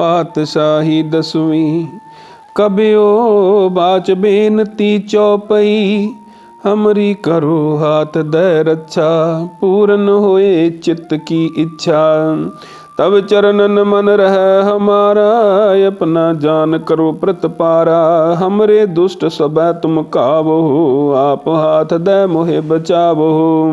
ਪਾਤਸ਼ਾਹੀ ਦਸਵੀਂ। ਕਬਿਓ ਬਾਚ ਬੇਨਤੀ ਚੌਪਈ, ਹਮਰੀ ਕਰੋ ਹਾਥ ਦੇ ਰੱਛਾ, ਪੂਰਨ ਹੋਏ ਚਿੱਤ ਕੀ ਇੱਛਾ। ਤਬ ਚਰਨਨ ਮਨ ਰਹਿ ਹਮਾਰਾ, ਆਪਣਾ ਜਾਨ ਕਰੋ ਪ੍ਰਤਪਾਰਾ ਹਮਰੇ ਦੁਸ਼ਟ ਸਬੈ ਤੁਮ ਕਾਵੋ, ਆਪ ਹਾਥ ਦੇ ਮੋਹਿ ਬਚਾਵੋ।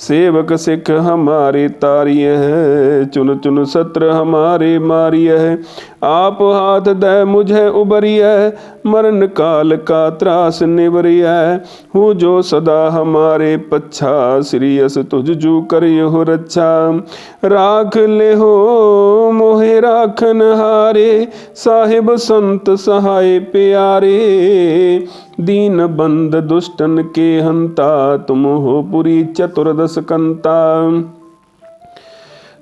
सेवक सिख हमारे तारिय है चुन चुन सत्र हमारे मारिय है आप हाथ दे मुझे उबरिय मरण काल का त्रास निवरिय हूँ जो सदा हमारे पच्छा श्रीयस तुझ जू करियो हो रच्छा राख ले हो मोहे राखन हारे साहिब संत सहाय प्यारे दीन बंद दुष्टन के हंता तुम हो पुरी चतुर्दश कंता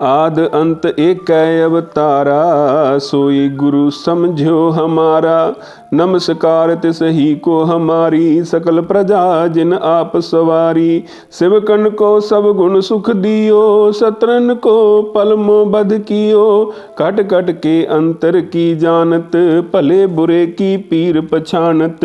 ਆਦ ਅੰਤ ਏਕੈ ਅਵਤਾਰਾ, ਸੋਈ ਗੁਰੂ ਸਮਝਿਓ ਹਮਾਰਾ। ਨਮਸਕਾਰ ਤਿਸ ਹੀ ਕੋ ਹਮਾਰੀ, ਸਕਲ ਪ੍ਰਜਾ ਜਿਨ ਆਪ ਸਵਾਰੀ। ਸਿਵਕਨ ਕੋ ਸਭ ਗੁਣ ਸੁਖ ਦਿਓ, ਸਤਰਨ ਕੋ ਪਲਮੋ ਬਦ ਕੀਓ। ਕਟ ਕਟ ਕੇ ਅੰਤਰ ਕੀ ਜਾਣਤ, ਭਲੇ ਬੁਰੇ ਕੀ ਪੀਰ ਪਛਾਨਤ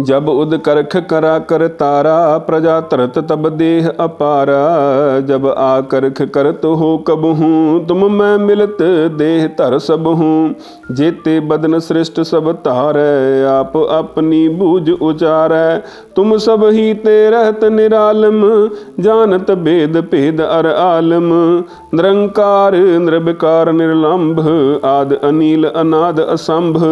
ਜਬ ਉਦ ਕਰਖ ਕਰਾ ਕਰ ਤਾਰਾ, ਪ੍ਰਜਾ ਤਰਤ ਤਬ ਦੇਹ ਅਪਾਰਾ। ਜਬ ਆ ਕਰਖ ਕਰਤ ਹੋ ਕਬਹੂ ਤੁਮ ਮੈਂ ਮਿਲਤ ਦੇਹ ਧਰ ਸਬਹੂ ਜੇਤੇ ਬਦਨ ਸ੍ਰਿਸ਼ਟ ਸਭ ਧਾਰੈ, ਆਪ ਆਪਣੀ ਬੂਝ ਉਚਾਰੈ। ਤੁਮ ਸਭ ਹੀ ਤੇ ਰਹਤ ਨਿਰਾਲਮ, ਜਾਣਤ ਭੇਦ ਭੇਦ ਅਰ ਆਲਮ। ਨਿਰੰਕਾਰ, ਨਿਰਵਿਕਾਰ, ਨਿਰਲੰਭ, ਆਦ ਅਨੀਲ ਅਨਾਦ ਅਸੰਭ।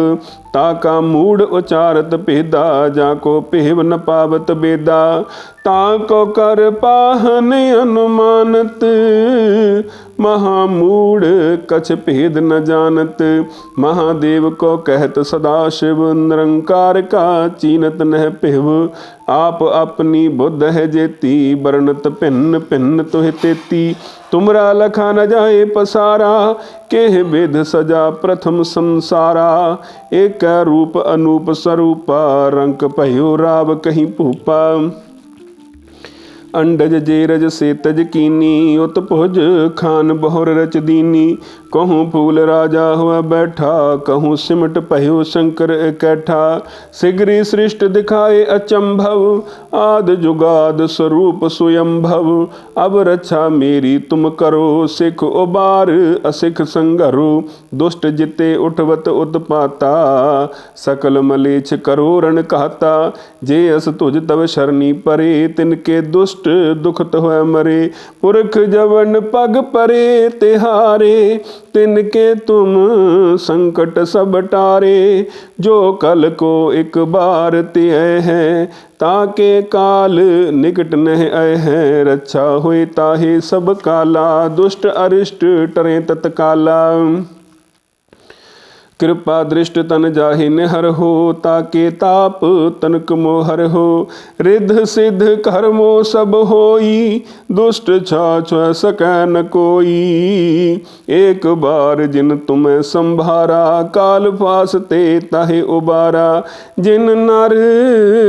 ਤਾ ਕਾ ਮੂੜ ਉਚਾਰਤ ਭੇਦਾ, ਜਾਂ ਕੋ ਭੇਵ ਨ ਪਾਵਤ ਬੇਦਾ। ਤਾ ਕੋ ਕਰ ਪਾਹਨ ਅਨੁਮਾਨਤ अनुमानत महामूड कछ भेद न जानत महादेव को कहत सदा शिव निरंकार का चीनत नह पिव आप अपनी बुद्ध है जेती वर्णत भिन्न भिन्न तुह तेती तुमरा लखा न जाए पसारा केह वेद सजा प्रथम संसारा एक रूप अनूप स्वरूपा रंक भयो राव कहीं भूपा ਅੰਡਜ ਜੇਰਜ ਸੇਤਜ ਕੀਨੀ, ਉਤ ਭੁਜ ਖਾਨ ਬਹੁਰ ਰਚ ਦੀਨੀ। ਕਹੂੰ ਫੂਲ ਰਾਜਾ ਹੋਆ ਬੈਠਾ, ਕਹੂੰ ਸਿਮਟ ਭਇਓ ਸ਼ੰਕਰ ਇਕੈਠਾ। ਸਿਗਰੀ ਸ੍ਰਿਸ਼ਟ ਦਿਖਾਏ ਅਚੰਭਵ, ਆਦ ਜੁਗਾਦ ਸਰੂਪ ਸੁਯੰਭਵ। ਅਬ ਰਛਾ ਮੇਰੀ ਤੁਮ ਕਰੋ, ਸਿਖ ਉਬਾਰ ਅਸਿਖ ਸੰਘਰੋ ਦੁਸ਼ਟ ਜਿਤੇ ਉਠਵਤ ਉਤਪਾਤਾ ਸਕਲ ਮਲੇਛ ਕਰੋ ਰਣ ਕਹਤਾ। ਜੇ ਅਸ ਤੁਜ ਤਵ ਸ਼ਰਨੀ ਪਰੇ, ਤਿਨ ਕੇ ਦੁਸ਼ਟ ਦੁਸ਼ਟ ਦੁਖਤ ਹੋਇ ਮਰੇ, ਪੁਰਖ ਜਵਨ ਪਗ ਪਰੇ ਤਿਹਾਰੇ ਤਿਨ ਕੇ ਤੁਮ ਸੰਕਟ ਸਭ ਟਾਰੇ। ਜੋ ਕਲ ਕੋ ਇੱਕ ਬਾਰ ਤਿਐ ਹੈ ਤਾਕੇ ਕਾਲ ਨਿਕਟ ਨਹਿ ਆਏ ਹੈ। ਰੱਛਾ ਹੋਏ ਤਾਹੇ ਸਭ ਕਾਲਾ, ਦੁਸ਼ਟ ਅਰਿਸ਼ਟ ਟਰੇ ਤਤਕਾਲਾ। ਕਿਰਪਾ ਦ੍ਰਿਸ਼ਟ ਤਨ ਜਾਹੇ ਨਿਹਰ ਹੋ, ਤਾਕੇ ਤਾਪ ਤਨਕ ਮੋਹਰ ਹੋ। ਰਿਧ ਸਿਧ ਕਰਮੋ ਸਭ ਹੋਈ, ਦੁਸ਼ਟ ਛਾਛ ਸਕੈ ਨ ਕੋਈ। ਏਕ ਬਾਰ ਜਿਨ ਤੁਮੈ ਸੰਭਾਰਾ, ਕਾਲ ਫਾਸ ਤੇ ਤਾਹੇ ਉਬਾਰਾ। ਜਿਨ ਨਰ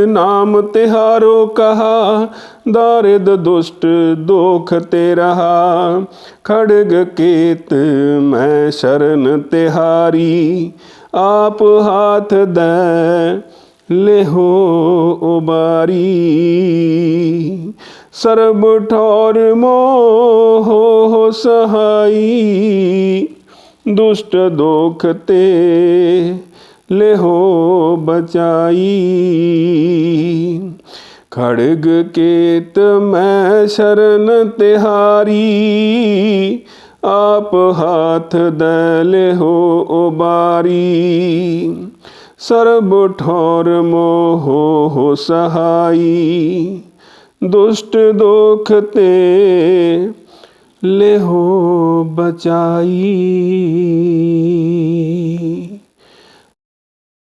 ਨਾਮ ਤਿਹਾਰੋ ਕਹਾ ਦਾਰਿਦ ਦੁਸ਼ਟ ਦੋਖ ਤੇ ਰਹਾ ਖੜਗ ਕੇਤ ਮੈਂ ਸ਼ਰਨ ਤਿਹਾਰੀ, ਆਪ ਹਾਥ ਦੈ ਲਿਹੋ ਉਬਾਰੀ। ਸਰਬ ਠੌਰ ਮੋਹ ਸਹਾਈ, ਦੁਸ਼ਟ ਦੋਖ ਤੇ ਲਿਹੋ ਬਚਾਈ। ਖੜਗ ਕੇਤ ਮੈਂ ਸ਼ਰਨ ਤਿਹਾਰੀ, ਆਪ ਹਾਥ ਦੈ ਲਿਹੋ ਉਬਾਰੀ। ਸਰਬ ਠੌਰ ਮੋਹ ਸਹਾਈ, ਦੁਸ਼ਟ ਦੋਖ ਤੇ ਲਿਹੋ ਬਚਾਈ।